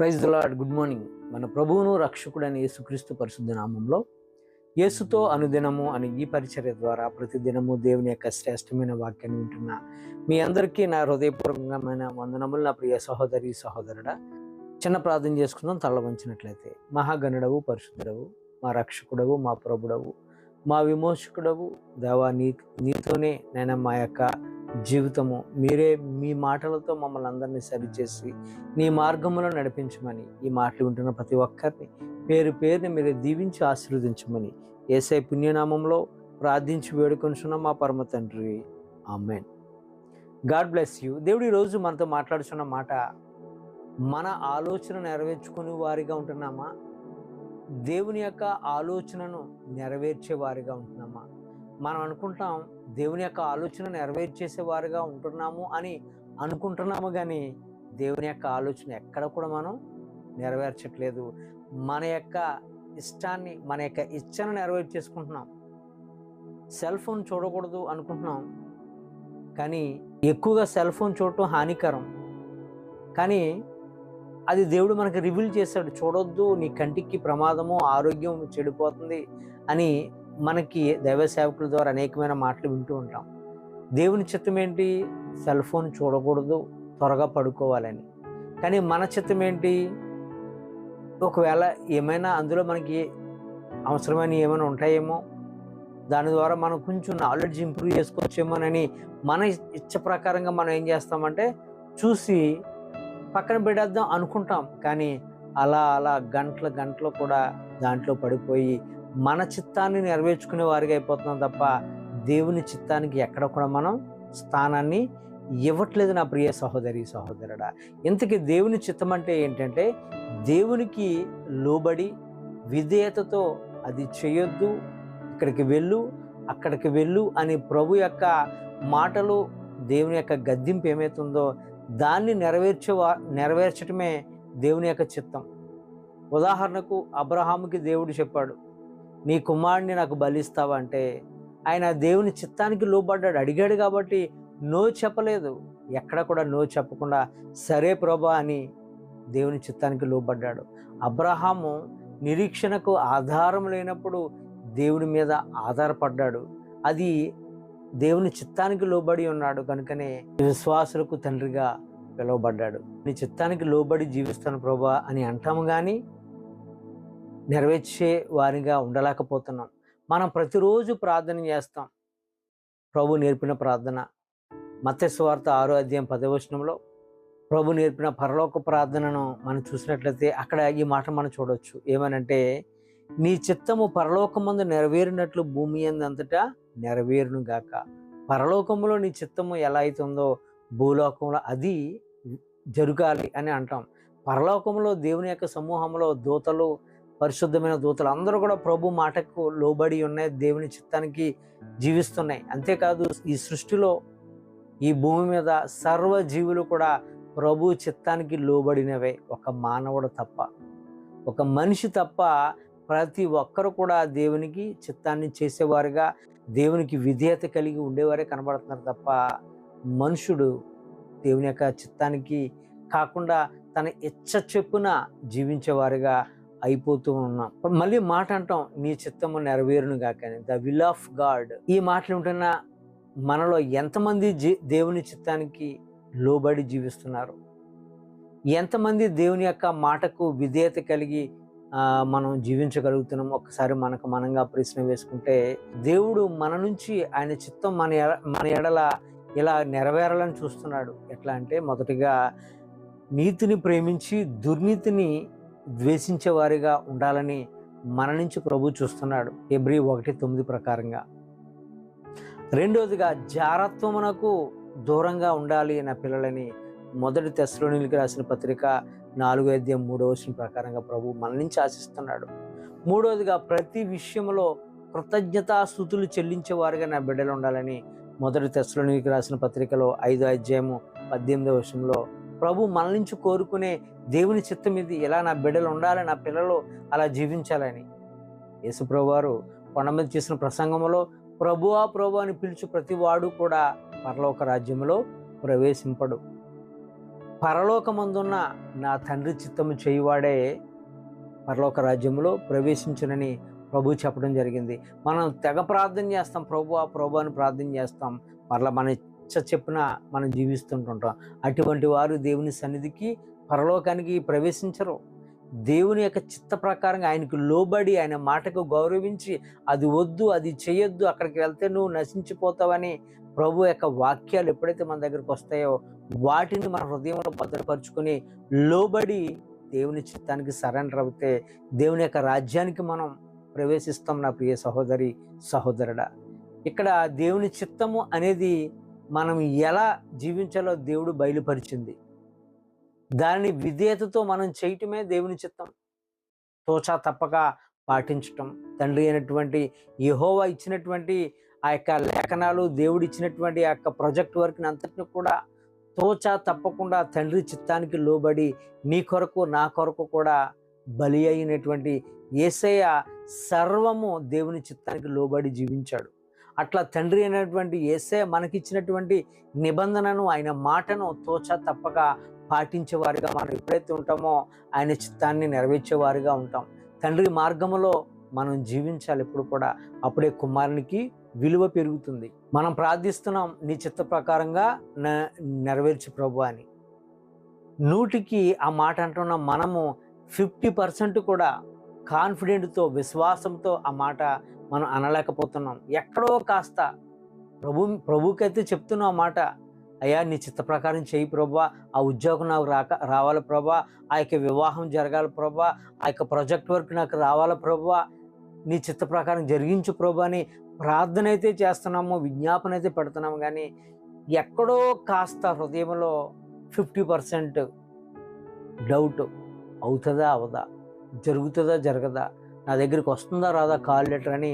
Praise lord good morning మన ప్రభువును రక్షకుడైన యేసుక్రీస్తు పరిశుద్ధ నామంలో యేసుతో అనుదినము అని ఈ పరిచర్య ద్వారా ప్రతిదినము దేవుని యొక్క శ్రేష్టమైన వాక్యాన్ని వింటున్న మీ అందరికీ నా హృదయపూర్వకమైన వందనములు నా ప్రియ సహోదరి సహోదరుడా. చిన్న ప్రార్థన చేసుకుందాం తల వంచినట్లయితే. మహాగణుడవు పరిశుద్ధుడవు మా రక్షకుడవు మా ప్రభుడవు. మా విమోచకుడవు. దేవా నీ నీతోనే నేను మా యొక్క జీవితము. మీరే మీ మాటలతో మమ్మల్ని అందరినీ సరిచేసి నీ మార్గంలో నడిపించమని ఈ మాటలు వింటున్న ప్రతి ఒక్కరిని పేరు పేరుని మీరు దీవించి ఆశీర్వదించమని ఏసై పుణ్యనామంలో ప్రార్థించి వేడుకొంచున్న మా పరమ తండ్రి. ఆమెన్. God bless you. దేవుడు ఈరోజు మనతో మాట్లాడుచున్న మాట మన ఆలోచన నెరవేర్చుకునే వారిగా ఉంటున్నామా? దేవుని యొక్క ఆలోచనను నెరవేర్చే వారిగా ఉంటున్నామా? మనం అనుకుంటాం దేవుని యొక్క ఆలోచన నెరవేర్చేసేవారుగా ఉంటున్నాము అని అనుకుంటున్నాము కానీ దేవుని యొక్క ఆలోచన ఎక్కడ కూడా మనం నెరవేర్చట్లేదు. మన యొక్క ఇష్టాన్ని మన యొక్క ఇచ్చను నెరవేర్చేసుకుంటున్నాం. సెల్ ఫోన్ చూడకూడదు అనుకుంటున్నాం. కానీ ఎక్కువగా సెల్ ఫోన్ చూడటం హానికరం. కానీ అది దేవుడు మనకి రివీల్ చేశాడు. చూడొద్దు నీ కంటికి ప్రమాదము ఆరోగ్యం చెడిపోతుంది అని మనకి దైవ సేవకుల ద్వారా అనేకమైన మాటలు వింటూ ఉంటాం. దేవుని చిత్తం ఏంటి? సెల్ ఫోన్ చూడకూడదు త్వరగా పడుకోవాలని. కానీ మన చిత్తం ఏంటి? ఒకవేళ ఏమైనా అందులో మనకి అవసరమైన ఏమైనా ఉంటాయేమో దాని ద్వారా మనం కొంచెం నాలెడ్జ్ ఇంప్రూవ్ చేసుకోవచ్చేమోనని మన ఇచ్చ ప్రకారంగా మనం ఏం చేస్తామంటే చూసి పక్కన పెట్టేద్దాం అనుకుంటాం. కానీ అలా అలా గంటల గంటలు కూడా దాంట్లో పడిపోయి మన చిత్తాన్ని నెరవేర్చుకునే వారిగా అయిపోతున్నాం తప్ప దేవుని చిత్తానికి ఎక్కడ కూడా మనం స్థానాన్ని ఇవ్వట్లేదు నా ప్రియ సహోదరి సహోదరుడా. ఇంతకీ దేవుని చిత్తం అంటే ఏంటంటే దేవునికి లోబడి విధేయతతో అది చేయొద్దు ఇక్కడికి వెళ్ళు అక్కడికి వెళ్ళు అని ప్రభు యొక్క మాటలు దేవుని యొక్క గద్దింపు ఏమవుతుందో దాన్ని నెరవేర్చే నెరవేర్చటమే దేవుని యొక్క చిత్తం. ఉదాహరణకు అబ్రహాముకి దేవుడు చెప్పాడు నీ కుమారుడిని నాకు బలిస్తావా? అంటే ఆయన దేవుని చిత్తానికి లోబడ్డాడు. అడిగాడు కాబట్టి నో చెప్పలేదు. ఎక్కడ కూడా నో చెప్పకుండా సరే ప్రభా అని దేవుని చిత్తానికి లోబడ్డాడు. అబ్రహాము నిరీక్షణకు ఆధారం లేనప్పుడు దేవుని మీద ఆధారపడ్డాడు. అది దేవుని చిత్తానికి లోబడి ఉన్నాడు కనుకనే విశ్వాసులకు తండ్రిగా పిలువబడ్డాడు. నీ చిత్తానికి లోబడి జీవిస్తాను ప్రభా అని అంటాము కానీ నెరవేర్చే వారిగా ఉండలేకపోతున్నాం. మనం ప్రతిరోజు ప్రార్థన చేస్తాం. ప్రభు నేర్పిన ప్రార్థన. మత్స్యవార్త ఆరో అధ్యాయం పదవచనంలో ప్రభు నేర్పిన పరలోక ప్రార్థనను మనం చూసినట్లయితే అక్కడ ఈ మాట మనం చూడవచ్చు ఏమనంటే నీ చిత్తము పరలోకమందు నెరవేరినట్లు భూమి అంతటా నెరవేరును గాక. పరలోకంలో నీ చిత్తము ఎలా అవుతుందో భూలోకంలో అది జరగాలి అని అంటాం. పరలోకంలో దేవుని యొక్క సమూహంలో దూతలు పరిశుద్ధమైన దూతలు అందరూ కూడా ప్రభు మాటకు లోబడి ఉన్నాయి దేవుని చిత్తానికి జీవిస్తున్నాయి. అంతేకాదు ఈ సృష్టిలో ఈ భూమి మీద సర్వ జీవులు కూడా ప్రభు చిత్తానికి లోబడినవే. ఒక మానవుడు తప్ప ఒక మనిషి తప్ప ప్రతి ఒక్కరు కూడా దేవునికి చిత్తాన్ని చేసేవారుగా దేవునికి విధేయత కలిగి ఉండేవారే కనబడుతున్నారు తప్ప మనుషుడు దేవుని యొక్క చిత్తానికి కాకుండా తన ఇచ్చ చెప్పున జీవించేవారుగా అయిపోతూ ఉన్నాం. మళ్ళీ మాట అంటాం నీ చిత్తము నెరవేరును గాకని ద విల్ ఆఫ్ గాడ్ ఈ మాటలు ఉంటున్న మనలో ఎంతమంది దేవుని చిత్తానికి లోబడి జీవిస్తున్నారు? ఎంతమంది దేవుని యొక్క మాటకు విధేయత కలిగి మనం జీవించగలుగుతున్నాం. ఒకసారి మనకు మనంగా ప్రశ్న వేసుకుంటే దేవుడు మన నుంచి ఆయన చిత్తం మన మన ఎడల ఇలా నెరవేరాలని చూస్తున్నాడు. ఎట్లా అంటే మొదటిగా నీతిని ప్రేమించి దుర్నీతిని ద్వేషించే వారిగా ఉండాలని మన నుంచి ప్రభు చూస్తున్నాడు. ఎబ్రి ఒకటి తొమ్మిది ప్రకారంగా. రెండవదిగా జారత్వమునకు దూరంగా ఉండాలి నా పిల్లలని మొదటి తెస్లోనికి రాసిన పత్రిక నాలుగో అధ్యాయం మూడో వచ్చిన ప్రకారంగా ప్రభు మన నుంచి ఆశిస్తున్నాడు. మూడవదిగా ప్రతి విషయంలో కృతజ్ఞతాస్థుతులు చెల్లించే వారిగా నా బిడ్డలు ఉండాలని మొదటి తెస్లోనికి రాసిన పత్రికలో ఐదో అధ్యాయము పద్దెనిమిదో వర్షంలో ప్రభు మన నుంచి కోరుకునే దేవుని చిత్తం ఇది ఎలా నా బిడ్డలు ఉండాలి నా పిల్లలు అలా జీవించాలని. యేసుప్రభు వారు కొండ మీద చేసిన ప్రసంగంలో ప్రభువా ప్రభు అని పిలుచు ప్రతి వాడు కూడా పరలోక రాజ్యంలో ప్రవేశింపడు. పరలోకమందున్న నా తండ్రి చిత్తము చేయువాడే పరలోక రాజ్యంలో ప్రవేశించునని ప్రభు చెప్పడం జరిగింది. మనం తెగ ప్రార్థన చేస్తాం. ప్రభు ఆ ప్రభు అని ప్రార్థన చేస్తాం. మరలా మన ఇచ్చ చెప్పిన మనం జీవిస్తుంటుంటాం. అటువంటి వారు దేవుని సన్నిధికి పరలోకానికి ప్రవేశించరు. దేవుని యొక్క చిత్త ప్రకారంగా ఆయనకు లోబడి ఆయన మాటకు గౌరవించి అది వద్దు అది చేయొద్దు అక్కడికి వెళ్తే నువ్వు నశించిపోతావని ప్రభు యొక్క వాక్యాలు ఎప్పుడైతే మన దగ్గరకు వస్తాయో వాటిని మన హృదయంలో భద్రపరుచుకొని లోబడి దేవుని చిత్తానికి సరెండర్ అవుతే దేవుని యొక్క రాజ్యానికి మనం ప్రవేశిస్తాం నా ప్రియ సహోదరి సహోదరుడా. ఇక్కడ దేవుని చిత్తము అనేది మనం ఎలా జీవించాలో దేవుడు బయలుపరిచింది. దానిని విధేయతతో మనం చేయటమే దేవుని చిత్తం. తోచా తప్పక పాటించటం. తండ్రి అయినటువంటి యహోవా ఇచ్చినటువంటి ఆ యొక్క లేఖనాలు దేవుడు ఇచ్చినటువంటి ఆ యొక్క ప్రాజెక్ట్ వర్క్ని అంతటిని కూడా తోచా తప్పకుండా తండ్రి చిత్తానికి లోబడి నీ కొరకు నా కొరకు కూడా బలి అయినటువంటి ఏసయ్య సర్వము దేవుని చిత్తానికి లోబడి జీవించాడు. అట్లా తండ్రి అయినటువంటి ఏసయ్య మనకిచ్చినటువంటి నిబంధనను ఆయన మాటను తోచా తప్పక పాటించేవారిగా మనం ఎప్పుడైతే ఉంటామో ఆయన చిత్తాన్ని నెరవేర్చేవారిగా ఉంటాం. తండ్రి మార్గములో మనం జీవించాలి ఎప్పుడు కూడా. అప్పుడే కుమారునికి విలువ పెరుగుతుంది. మనం ప్రార్థిస్తున్నాం నీ చిత్త ప్రకారంగా నెరవేర్చి నెరవేర్చు ప్రభు అని. నూటికి ఆ మాట అంటున్న మనము ఫిఫ్టీ పర్సెంట్ కూడా కాన్ఫిడెంట్తో విశ్వాసంతో ఆ మాట మనం అనలేకపోతున్నాం. ఎక్కడో కాస్త ప్రభు ప్రభుకైతే చెప్తున్నాం ఆ మాట అయ్యా నీ చిత్త ప్రకారం చేయి ప్రభా. ఆ ఉద్యోగం నాకు రాక రావాలి ప్రభా. ఆ యొక్క వివాహం జరగాలి ప్రభా. ఆ యొక్క ప్రాజెక్ట్ వర్క్ నాకు రావాలి ప్రభా. నీ చిత్త ప్రకారం జరిగించు ప్రభా అని ప్రార్థన అయితే చేస్తున్నాము విజ్ఞాపన అయితే పెడుతున్నాము కానీ ఎక్కడో కాస్త హృదయంలో ఫిఫ్టీ పర్సెంట్ డౌట్ అవుతుందా అవదా? జరుగుతుందా జరగదా? నా దగ్గరికి వస్తుందా రాదా కాల్ లెటర్ అని